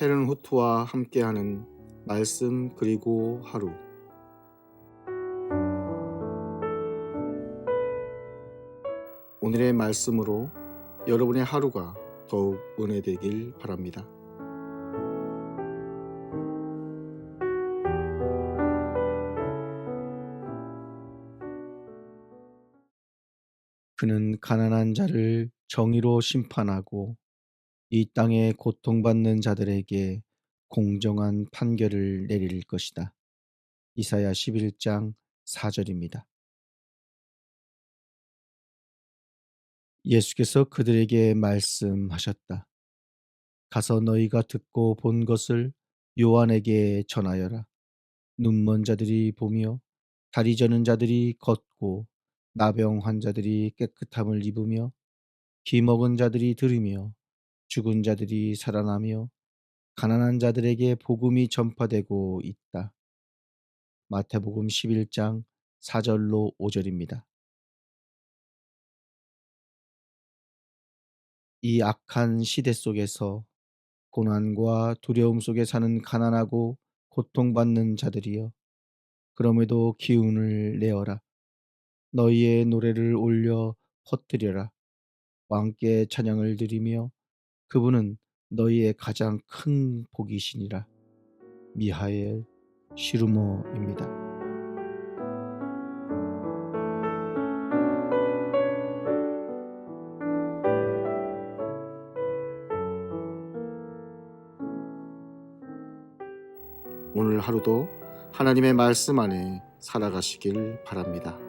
헤른 후트와 함께하는 말씀 그리고 하루 오늘의 말씀으로 여러분의 하루가 더욱 은혜되길 바랍니다. 그는 가난한 자를 정의로 심판하고 이 땅에 고통받는 자들에게 공정한 판결을 내릴 것이다. 이사야 11장 4절입니다. 예수께서 그들에게 말씀하셨다. 가서 너희가 듣고 본 것을 요한에게 전하여라. 눈먼 자들이 보며 다리 저는 자들이 걷고 나병 환자들이 깨끗함을 입으며 기 먹은 자들이 들으며 죽은 자들이 살아나며 가난한 자들에게 복음이 전파되고 있다. 마태복음 11장 4절로 5절입니다. 이 악한 시대 속에서 고난과 두려움 속에 사는 가난하고 고통받는 자들이여 그럼에도 기운을 내어라. 너희의 노래를 올려 퍼뜨려라. 왕께 찬양을 드리며 그분은 너희의 가장 큰 복이시니라. 미하엘 시루머입니다. 오늘 하루도 하나님의 말씀 안에 살아가시길 바랍니다.